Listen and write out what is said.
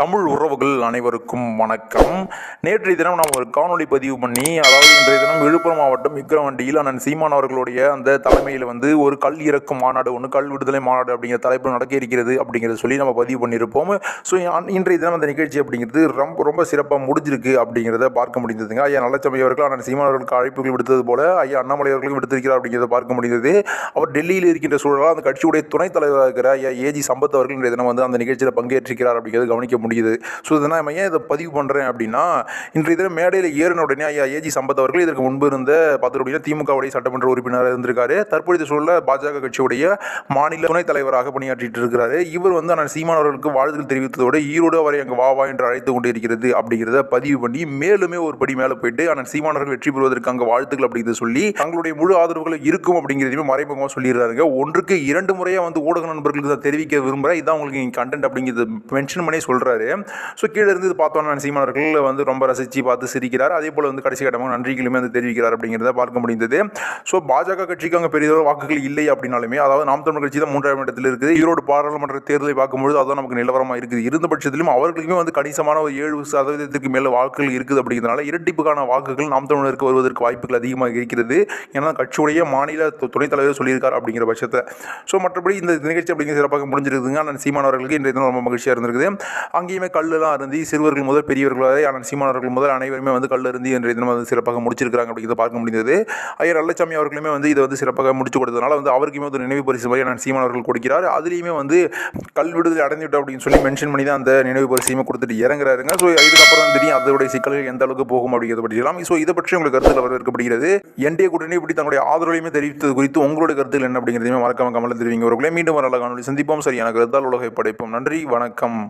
தமிழ் உறவுகள் அனைவருக்கும் வணக்கம். நேற்றைய தினம் நாம் ஒரு காணொளி பதிவு பண்ணி அதாவது இன்றைய தினம் விழுப்புரம் மாவட்டம் விக்கிரவாண்டியில் அண்ணன் சீமான் அவர்களுடைய அந்த தலைமையில் வந்து ஒரு கல் இறக்கும் மாநாடு ஒன்று கல் விடுதலை மாநாடு அப்படிங்கிற தலைப்பு நடக்க இருக்கிறது அப்படிங்கிறத சொல்லி நம்ம பதிவு பண்ணியிருப்போம். ஸோ இன்றைய தினம் அந்த நிகழ்ச்சி அப்படிங்கிறது ரொம்ப ரொம்ப சிறப்பாக முடிஞ்சிருக்கு அப்படிங்கிறத பார்க்க முடிந்ததுங்க. ஐயா நல்லச்சம்பி அவர்கள் அண்ணன் சீமான் அவர்களுக்கு அழைப்புகள் விடுத்தது போல ஐயா அண்ணாமலை அவர்களும் விடுத்திருக்கிறார் அப்படிங்கிறத பார்க்க முடிந்தது. அவர் டெல்லியில் இருக்கின்ற சூழலாக அந்த கட்சியுடைய துணைத் தலைவராக இருக்கிற ஐயா ஏஜி சம்பத் அவர்கள் இன்றைய தினம் வந்து அந்த நிகழ்ச்சியில் பங்கேற்றிருக்கிறார் அப்படிங்கிறது கவனிக்க முடியுது. ஸோ இதை நான் ஏன் இதை பதிவு பண்ணுறேன் அப்படின்னா இன்றைய தினம் மேடையில் ஏறின உடனே ஐயா ஏஜி சம்பத் அவர்கள் இதற்கு முன்பு இருந்த பார்த்தீங்கன்னா திமுகவுடைய சட்டமன்ற உறுப்பினராக இருந்திருக்காரு. தற்பொழுது சூழல பாஜக கட்சியுடைய மாநில துணைத் தலைவராக பணியாற்றிட்டு இருக்கிறாரு. இவர் வந்து நான் சீமான் அவர்களுக்கு வாழ்த்துக்கள் தெரிவித்ததோடு ஈரோடு அவரை அங்கே வா வா என்று அழைத்து கொண்டு இருக்கிறது அப்படிங்கிறத பதிவு பண்ணி மேலுமே ஒரு படி மேலே போயிட்டு ஆனால் சீமானவர்கள் வெற்றி பெறுவதற்கு அங்கே வாழ்த்துக்கள் அப்படிங்கிறத சொல்லி தங்களுடைய முழு ஆதரவுகள் இருக்கும் அப்படிங்கிறதையுமே மறைமுகமாக சொல்லிடுறாருங்க ஒன்றுக்கு இரண்டு முறையாக வந்து ஊடக நண்பர்களுக்கு தான் தெரிவிக்க விரும்புகிறேன் இதான் உங்களுக்கு இங்கே கண்டென்ட் அப்படிங்கிறது மென்ஷன் பண்ணி சொல்கிறேன் சொல்கிறாரு ஸோ கீழே இருந்து இது பார்த்தோன்னா சீமான் அவர்கள் வந்து ரொம்ப ரசித்து பார்த்து சிரிக்கிறார். அதே போல் வந்து கடைசி கட்டமாக நன்றிகளுமே வந்து தெரிவிக்கிறார் அப்படிங்கிறத பார்க்க முடிந்தது. ஸோ பாஜக கட்சிக்கு அங்கே பெரிய வாக்குகள் இல்லை அப்படின்னாலுமே அதாவது நாம் தமிழ் கட்சி தான் மூன்றாம் இடத்தில் இருக்குது. ஈரோடு பாராளுமன்ற தேர்தலை பார்க்கும்போது அதுதான் நமக்கு நிலவரமாக இருக்குது. இருந்த பட்சத்திலும் அவர்களுக்குமே வந்து கணிசமான ஒரு ஏழு சதவீதத்துக்கு மேலே வாக்குகள் இருக்குது அப்படிங்கிறதுனால இரட்டிப்புக்கான வாக்குகள் நாம் தமிழருக்கு வருவதற்கு வாய்ப்புகள் அதிகமாக இருக்கிறது. ஏன்னா கட்சியுடைய மாநில துணைத் தலைவர் சொல்லியிருக்கார் அப்படிங்கிற பட்சத்தை ஸோ மற்றபடி இந்த நிகழ்ச்சி அப்படிங்கிற சிறப்பாக முடிஞ்சிருக்குங்க நான் சீமானவர்களுக்கு இன்றைய தினம் ரொம்ப மகிழ்ச்சியாக இருந்திருக்குது. அங்கேயுமே கல்லுலாம் அருந்தி சிறுவர்கள் முதல் பெரியவர்கள் வரை ஆனால் சீமானவர்கள் முதல் அனைவருமே வந்து கல் அருந்தி என்ற தினம் வந்து சிறப்பாக முடிச்சிருக்காங்க அப்படிங்கிறத பார்க்க முடிந்தது. ஐயர் அல்லச்சாமி அவர்களுமே வந்து இதை வந்து சிறப்பாக முடிச்சு கொடுத்ததுனால வந்து அவருக்குமே ஒரு நினைவு பரிசு மாதிரி நான் சீமானவர்கள் கொடுக்கிறார். அதுலேயுமே வந்து கல் விடுதலை அடைந்துவிட்டு அப்படின்னு சொல்லி மென்ஷன் பண்ணி தான் அந்த நினைவு பரிசையுமே கொடுத்துட்டு இறங்குறாருங்க. ஸோ இதுக்கப்புறம் தெரியும் அதோடைய சிக்கல்கள் எந்த அளவுக்கு போகும் அப்படிங்கிறத பற்றியெல்லாம் ஸோ இதை பற்றி உங்களுக்கு கருத்தில் வரவேற்கப்படுகிறது. என்டிஏ கூட்டணி இப்படி தங்களுடைய ஆதரவையுமே தெரிவித்தது குறித்து உங்களுடைய கருத்துகள் என்ன அப்படிங்கிறதையுமே மறக்காம கமலம் தெரிவிங்க. அவர்களே மீண்டும் ஒரு நல்ல காணொலி சந்திப்போம். சரியான கருத்தால் உலகை படைப்போம். நன்றி வணக்கம்.